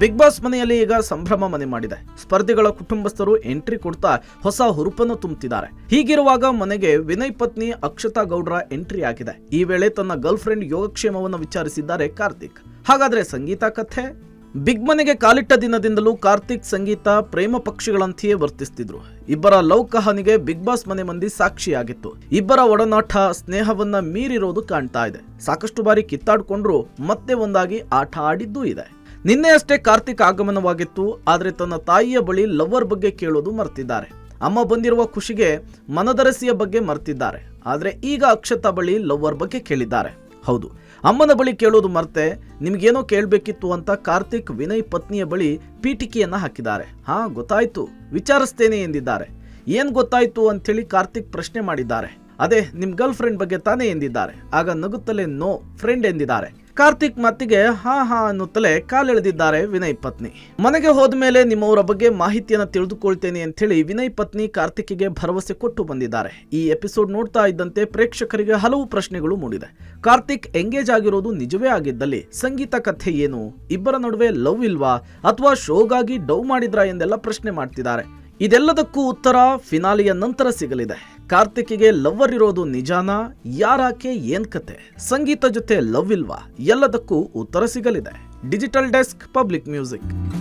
Big boss ಮನೆಯಲ್ಲಿ ಈಗ ಸಂಭ್ರಮ ಮನೆ ಮಾಡಿದೆ. ಸ್ಪರ್ಧಿಗಳ ಕುಟುಂಬಸ್ಥರು ಎಂಟ್ರಿ ಕೊಡ್ತಾ ಹೊಸ ಹುರುಪನ್ನು ತುಂಬುತ್ತಿದ್ದಾರೆ ಹೀಗಿರುವಾಗ ಮನೆಗೆ ವಿನಯ್ ಪತ್ನಿ ಅಕ್ಷತಾ ಗೌಡ್ರ ಎಂಟ್ರಿ ಆಗಿದೆ. ಈ ವೇಳೆ ತನ್ನ ಗರ್ಲ್ ಫ್ರೆಂಡ್ ಯೋಗಕ್ಷೇಮವನ್ನು ವಿಚಾರಿಸಿದ್ದಾರೆ ಕಾರ್ತಿಕ್. ಹಾಗಾದ್ರೆ ಸಂಗೀತ ಕಥೆ? ಬಿಗ್ ಮನೆಗೆ ಕಾಲಿಟ್ಟ ದಿನದಿಂದಲೂ ಕಾರ್ತಿಕ್ ಸಂಗೀತ ಪ್ರೇಮ ಪಕ್ಷಿಗಳಂತೆಯೇ ವರ್ತಿಸ್ತಿದ್ರು. ಇಬ್ಬರ ಲವ್ ಕಹನಿಗೆ ಬಿಗ್ ಬಾಸ್ ಮನೆ ಮಂದಿ ಸಾಕ್ಷಿಯಾಗಿತ್ತು. ಇಬ್ಬರ ಒಡನಾಟ ಸ್ನೇಹವನ್ನ ಮೀರಿರೋದು ಕಾಣ್ತಾ ಇದೆ. ಸಾಕಷ್ಟು ಬಾರಿ ಕಿತ್ತಾಡ್ಕೊಂಡ್ರು ಮತ್ತೆ ಒಂದಾಗಿ ಆಟ ಆಡಿದ್ದೂ ಇದೆ. ನಿನ್ನೆ ಅಷ್ಟೇ ಕಾರ್ತಿಕ್ ಆಗಮನವಾಗಿತ್ತು, ಆದರೆ ತನ್ನ ತಾಯಿಯ ಬಳಿ ಲವ್ವರ್ ಬಗ್ಗೆ ಕೇಳೋದು ಮರ್ತಿದ್ದಾರೆ. ಅಮ್ಮ ಬಂದಿರುವ ಖುಷಿಗೆ ಮನದರಸಿಯ ಬಗ್ಗೆ ಮರ್ತಿದ್ದಾರೆ, ಆದರೆ ಈಗ ಅಕ್ಷತಾ ಬಳಿ ಲವ್ವರ್ ಬಗ್ಗೆ ಕೇಳಿದ್ದಾರೆ. ಹೌದು, ಅಮ್ಮನ ಬಳಿ ಕೇಳೋದು ಮರ್ತೆ, ನಿಮ್ಗೇನೋ ಕೇಳಬೇಕಿತ್ತು ಅಂತ ಕಾರ್ತಿಕ್ ವಿನಯ್ ಪತ್ನಿಯ ಬಳಿ ಪೀಠಿಕೆಯನ್ನು ಹಾಕಿದ್ದಾರೆ. ಹಾ, ಗೊತ್ತಾಯ್ತು, ವಿಚಾರಿಸ್ತೇನೆ ಎಂದಿದ್ದಾರೆ. ಏನು ಗೊತ್ತಾಯಿತು ಅಂತೇಳಿ ಕಾರ್ತಿಕ್ ಪ್ರಶ್ನೆ ಮಾಡಿದ್ದಾರೆ. ಅದೇ ನಿಮ್ಮ ಗರ್ಲ್ ಫ್ರೆಂಡ್ ಬಗ್ಗೆ ತಾನೇ ಎಂದಿದ್ದಾರೆ. ಆಗ ನಗುತ್ತಲೇ ನೋ ಫ್ರೆಂಡ್ ಎಂದಿದ್ದಾರೆ. ಕಾರ್ತಿಕ್ ಮತ್ತಿಗೆ ಹಾ ಹಾ ಅನ್ನುತ್ತಲೇ ಕಾಲೆಳೆದಿದ್ದಾರೆ ವಿನಯ್ ಪತ್ನಿ. ಮನೆಗೆ ಹೋದ ಮೇಲೆ ನಿಮ್ಮವರ ಬಗ್ಗೆ ಮಾಹಿತಿಯನ್ನು ತಿಳಿದುಕೊಳ್ತೇನೆ ಅಂತ ಹೇಳಿ ವಿನಯ್ ಪತ್ನಿ ಕಾರ್ತಿಕ್ಗೆ ಭರವಸೆ ಕೊಟ್ಟು ಬಂದಿದ್ದಾರೆ. ಈ ಎಪಿಸೋಡ್ ನೋಡ್ತಾ ಇದ್ದಂತೆ ಪ್ರೇಕ್ಷಕರಿಗೆ ಹಲವು ಪ್ರಶ್ನೆಗಳು ಮೂಡಿದೆ. ಕಾರ್ತಿಕ್ ಎಂಗೇಜ್ ಆಗಿರೋದು ನಿಜವೇ ಆಗಿದ್ದಲ್ಲಿ ಸಂಗೀತ ಕಥೆ ಏನು? ಇಬ್ಬರ ನಡುವೆ ಲವ್ ಇಲ್ವಾ? ಅಥವಾ ಶೋಗಾಗಿ ಡೌ ಮಾಡಿದ್ರಾ ಎಂದೆಲ್ಲ ಪ್ರಶ್ನೆ ಮಾಡ್ತಿದ್ದಾರೆ. ಇದೆಲ್ಲದಕ್ಕೂ ಉತ್ತರ ಫಿನಾಲಿಯ ನಂತರ ಸಿಗಲಿದೆ. ಕಾರ್ತಿಕಿಗೆ ಲವ್ವರ್ ಇರೋದು ನಿಜಾನಾ? ಯಾರಾಕೆ ಏನ್ ಕತೆ? ಸಂಗೀತ ಜೊತೆ ಲವ್ ಇಲ್ವಾ? ಎಲ್ಲದಕ್ಕೂ ಉತ್ತರ ಸಿಗಲಿದೆ. Digital desk, public music.